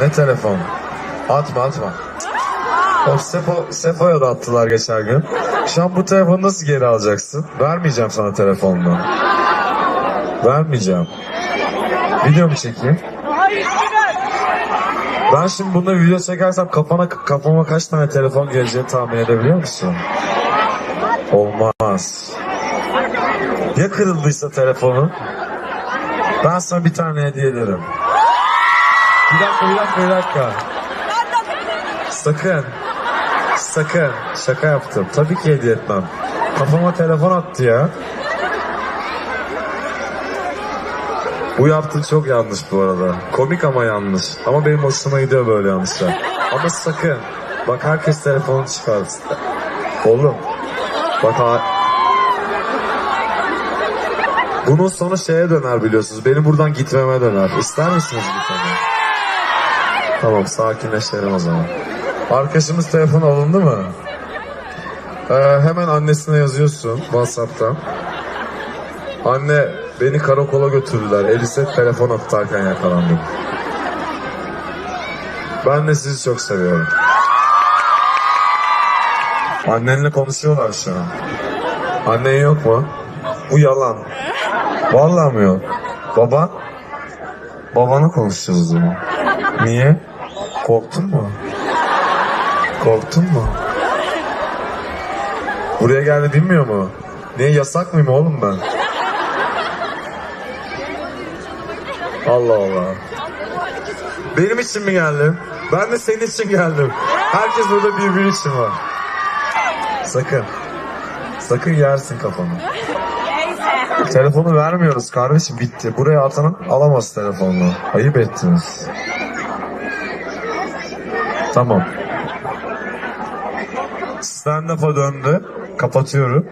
Ne telefon? Atma atma. O Sefo, Sefo'ya da attılar geçen gün. Şu an bu telefonu nasıl geri alacaksın? Vermeyeceğim sana telefonunu. Vermeyeceğim. Video mu çekeyim? Ben şimdi bunda video çekersem kafana kafama kaç tane telefon geleceğini tahmin edebiliyor musun? Olmaz. Ya kırıldıysa telefonu? Ben sana bir tane hediye ederim. Bir dakika, bir dakika, bir dakika. Sakın. Sakın. Şaka yaptım. Tabii ki hediye etmem. Kafama telefon attı ya. Bu yaptığın çok yanlış bu arada. Komik ama yanlış. Ama benim hoşuma gidiyor böyle yanlışlar. Ama sakın. Bak herkes telefonu çıkarsın. Oğlum. Bak ha... Bunun sonu şeye döner biliyorsunuz. Benim buradan gitmeme döner. İster misiniz gitmemi? Tamam sakinleşelim o zaman. Arkadaşımız telefon alındı mı? Ee, hemen annesine yazıyorsun Whatsapp'tan. Anne beni karakola götürdüler. Elise telefon atarken yakalandım. Ben de sizi çok seviyorum. Annenle konuşuyorlar şu an. Annen yok mu? Bu yalan. Vallahi mi yok? Baba? Babanı konuşacağız o zaman. Niye? Korktun mu? Korktun mu? Buraya geldi bilmiyor mu? Niye yasak mıyım oğlum ben? Allah Allah. Benim için mi geldin? Ben de senin için geldim. Herkes burada birbiri için var. Sakın. Sakın yersin kafanı. Telefonu vermiyoruz kardeşim bitti. Buraya atan alamaz telefonunu. Ayıp ettiniz. Tamam. Stand-up'a döndü. Kapatıyorum.